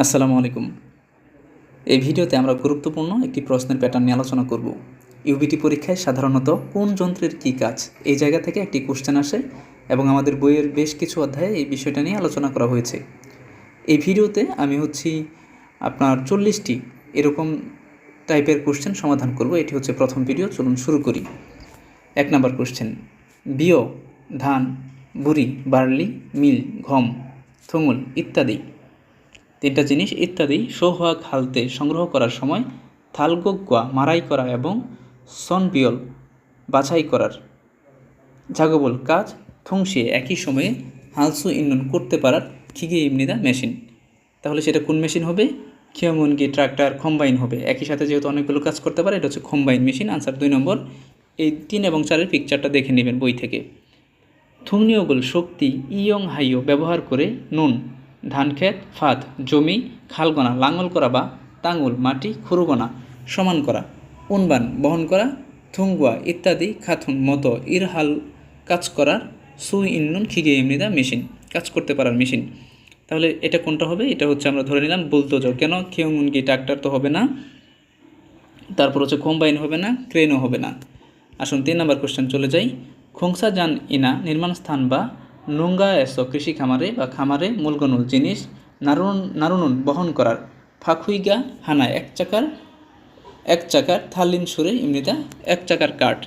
আসসালামু আলাইকুম। এই ভিডিওতে আমরা গুরুত্বপূর্ণ একটি প্রশ্নের প্যাটার্ন নিয়ে আলোচনা করব। ইউবিটি পরীক্ষায় সাধারণত কোন যন্ত্রের কী কাজ? এই জায়গা থেকে একটি কোশ্চেন আসে এবং আমাদের বইয়ের বেশ কিছু অধ্যায়ে এই বিষয়টা নিয়ে আলোচনা করা হয়েছে। এই ভিডিওতে আমি হচ্ছি আপনার চল্লিশটি এরকম টাইপের কোশ্চেন সমাধান করব। এটি হচ্ছে প্রথম ভিডিও চলুন শুরু করি। এক নম্বর কোশ্চেন বিয়, ধান, বুড়ি, বার্লি, মিল গম থুঙুল ইত্যাদি। তিনটা জিনিস ইত্যাদি সোহাগ হালতে সংগ্রহ করার সময় থালগোগুয়া মারাই করা এবং সনবিয়ল বাছাই করার। জাগবল কাজ থংসিয়ে একই সময়ে হালসু ইন্নন করতে পারার খিগে ইমনিদা মেশিন। তাহলে সেটা কোন মেশিন হবে? খিয়মুনগি ট্রাক্টর কম্বাইন হবে। একই সাথে যেহেতু অনেকগুলো কাজ করতে পারে, এটা হচ্ছে কম্বাইন মেশিন। আনসার দুই নম্বর, এই তিন এবং চারের পিকচারটা দেখে নেবেন বই থেকে। থুংনিয়গুল শক্তি ইয়ং হাইও ব্যবহার করে নুন ধানক্ষেত ফাঁদ, জমি, খালগোনা, লাঙল করা বা তাঙুল মাটি, খুরুগোনা সমান করা, উনবান, বহন করা, থুঙ্গুয়া ইত্যাদি খাথুন মতো ইরহাল কাজ করার সু ইন্নুন খিগে এমনিদা মেশিন, কাজ করতে পারার মেশিন। তাহলে এটা কোনটা হবে? এটা হচ্ছে আমরা ধরে নিলাম বুলদোজ কেন? খেউমুনগি ট্রাক্টর তো হবে না। তারপর হচ্ছে কম্বাইন হবে না, ক্রেনও হবে না। আসুন তিন নম্বর কোশ্চেন চলে যাই। খোংসা যান ইনা, নির্মাণ স্থান বা নোংগা এসো কৃষি খামারে বা খামারে মূলগনুল জিনিস নারুন, নারুনুন বহন করার ফাখুইগা হানা এক চাকার এক চাকার থালিন সুরে এমনিটা এক চাকার কাঠ।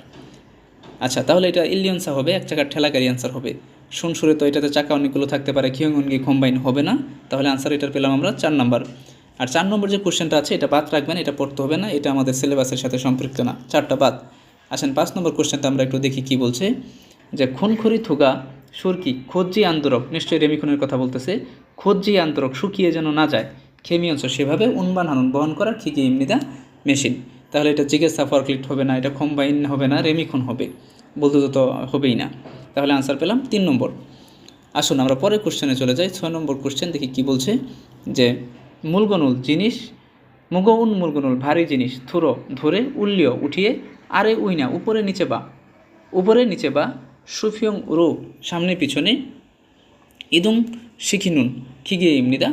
আচ্ছা তাহলে এটা ইলিয়ন্সা হবে, এক চাকার ঠেলাকারি আনসার হবে। শুন সুরে তো এটাতে চাকা অনেকগুলো থাকতে পারে খিয়ঙ্গি কম্বাইন হবে না। তাহলে আনসার এটার পেলাম আমরা চার নাম্বার আর চার নম্বর যে কোশ্চেনটা আছে, এটা বাদ রাখবেন, এটা পড়তে হবে না, এটা আমাদের সিলেবাসের সাথে সম্পৃক্ত না। চারটা বাদ। আসেন, পাঁচ নম্বর কোশ্চেনটা আমরা একটু দেখি কি বলছে। যে খুনখুরি থুগা সুরকি খোঁজি আন্দোলক, নিশ্চয়ই রেমিখনের কথা বলতেছে খোঁজি আন্দোলক শুকিয়ে যেন না যায় খেমি অংশ সেভাবে উনবান হানুন বহন করার খিকি এমনিদা মেশিন? তাহলে এটা জিজ্ঞাসা ফরক্লিট হবে না, এটা কম্বাইন হবে না রেমিখন হবে, বলতে তো হবেই না। তাহলে আনসার পেলাম তিন নম্বর। আসুন আমরা পরের কোশ্চেনে চলে যাই, ছয় নম্বর কোশ্চেন দেখি কি বলছে, যে মূলগনুল জিনিস, মুগউন মূলগনুল ভারী জিনিস, থুরো ধরে উল্লিয় উঠিয়ে আরে উইনা, উপরে নিচে বা, উপরে নিচে বা সুফিয়ং রো, সামনে পিছনে। ইদুং শিখিনুন খিগে ইমনিদা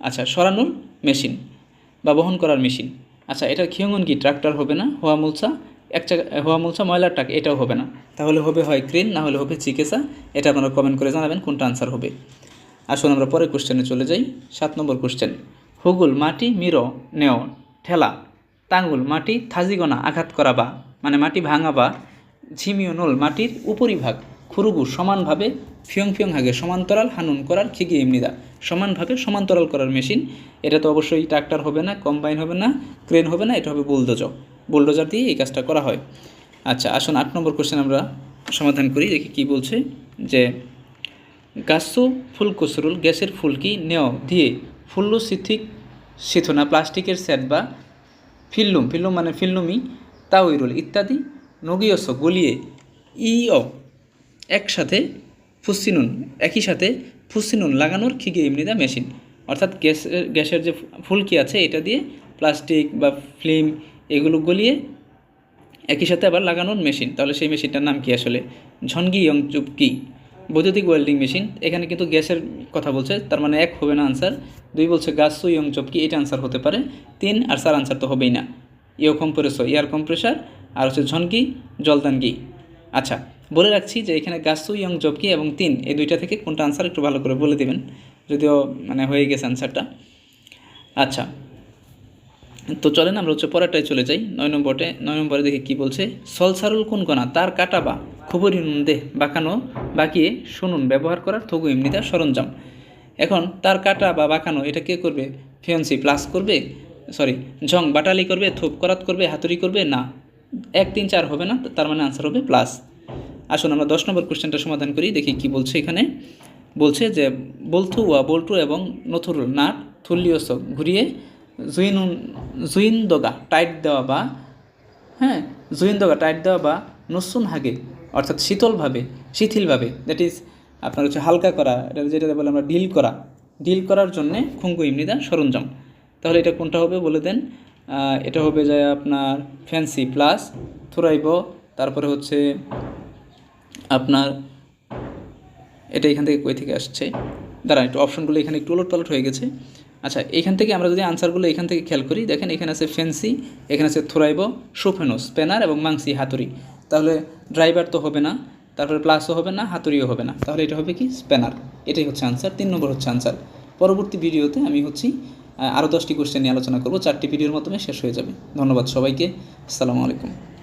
আচ্ছা সরানোর মেশিন বা বহন করার মেশিন। আচ্ছা এটা খিয়ঙ্গন কি, ট্রাক্টর হবে না? হোয়া মুলসা? এক চাকা হোয়া মুলসা ময়লার টাক এটাও হবে না। তাহলে হবে হয় ক্রেন, না হলে হবে চিকিৎসা এটা আপনারা কমেন্ট করে জানাবেন, কোনটা আনসার হবে। আসুন আমরা পরের কোশ্চেনে চলে যাই। সাত নম্বর কোশ্চেন হুগুল, মাটি, মিরো নেও ঠেলা। তাঙ্গুল, মাটি, থাজিগোনা, আঘাত করা বা মানে মাটি ভাঙা বা ঝিমিও নল মাটির উপরিভাগ, খুরুগু সমানভাবে ফিয়ং ফিয়ং হাগে সমান্তরাল হানুন করার খিগি এমনিদা সমানভাবে সমান্তরাল করার মেশিন। এটা তো অবশ্যই ট্রাক্টর হবে না, কম্বাইন হবে না, ক্রেন হবে না, এটা হবে বুলডোজার। বুলডোজার দিয়ে এই কাজটা করা হয়। আচ্ছা আসুন আট নম্বর কোশ্চেন আমরা সমাধান করি, দেখি কি বলছে যে গাছু ফুলকুসরুল গ্যাসের ফুলকি নেও দিয়ে ফুল্লু সিথিক সিথুনা প্লাস্টিকের সেট বা ফিল্লুম ফিল্লুম মানে ফিল্লুমি, তাওইরুল ইত্যাদি নগিয়স গলিয়ে ইও একসাথে ফুসিনুন একই সাথে ফুসিনুন লাগানোর খিগে এমনিদা মেশিন। অর্থাৎ গ্যাস, গ্যাসের যে ফুলকি আছে, এটা দিয়ে প্লাস্টিক বা ফিল্ম এগুলো গলিয়ে একই সাথে আবার লাগানোর মেশিন। তাহলে সেই মেশিনটার নাম কি আসলে? ঝনগি ইয়ং চুপকি বৈদ্যুতিক ওয়েল্ডিং মেশিন। এখানে কিন্তু গ্যাসের কথা বলছে, তার মানে এক হবে না আনসার দুই বলছে গাছু ইয়ং চপকি এটা আনসার হতে পারে। তিন আর চার আনসার তো হবেই না। ইয়ো কম্প্রেসর এয়ার কম্প্রেসার আর হচ্ছে ঝনকি জলদানগি আচ্ছা বলে রাখছি যে এখানে গাছু ইয়ং জবকি এবং তিন, এই দুইটা থেকে কোনটা আনসার একটু ভালো করে বলে দেবেন, যদিও মানে হয়ে গেছে আনসারটা আচ্ছা তো চলেন আমরা হচ্ছে পরেরটায় চলে যাই। নয় নম্বরে নয় নম্বরে দেখে কি বলছে সলসারুল কোন কণা? তার কাটা বা খবরই দে বাঁকানো, বাকিয়ে শুনুন, ব্যবহার করার থগু এমনিতা সরঞ্জাম। এখন, তার কাটা বা বাঁকানো, এটা কে করবে? ফিয়ন্সি, প্লাস করবে? সরি, ঝং, বাটালি করবে, থোপ, করাত করবে, হাতুড়ি করবে? না। এক, তিন, চার হবে না তার মানে আনসার হবে প্লাস আসুন আমরা দশ নম্বর কোশ্চেনটা সমাধান করি, দেখি কি বলছে এখানে। বলছে যে, বলথু ওয়া বল্টু এবং নথুরুল নাট থুল্লিয়স ঘুরিয়ে জুইন জুইন দগা টাইট দেওয়া বা হ্যাঁ জুইন দগা টাইট দেওয়া বা নসুন হাগে, অর্থাৎ শীতলভাবে, শিথিলভাবে দ্যাট ইজ আপনার হচ্ছে হালকা করা, এটা যেটা বলে আমরা ডিল করা। ডিল করার জন্যে খুঙ্গু, ইমনিদা, সরঞ্জাম। তাহলে এটা কোনটা হবে বলে দেন? এটা হবে যায় আপনার ফ্যান্সি প্লাস থুরাইব, তারপরে হচ্ছে আপনার, এটা এখান থেকে কই থেকে আসছে? দাঁড়ান একটু অপশনগুলো এখানে একটু উলট পালট হয়ে গেছে। আচ্ছা এখান থেকে আমরা যদি আনসারগুলো এখান থেকে খেয়াল করি, দেখেন এখানে আছে ফেন্সি এখানে আছে থোরাইব সোফেনো স্পেনার এবং মাংসি, হাতুড়ি। তাহলে ড্রাইভার তো হবে না, তারপরে প্লাসও হবে না, হাতুড়িও হবে না। তাহলে এটা হবে কি? স্প্যানার এটাই হচ্ছে আনসার তিন নম্বর হচ্ছে আনসার পরবর্তী ভিডিওতে আমি হচ্ছি আরও দশটি কোশ্চেন নিয়ে আলোচনা করব। চারটি ভিডিওর মাধ্যমে শেষ হয়ে যাবে। ধন্যবাদ সবাইকে। আসসালামু আলাইকুম।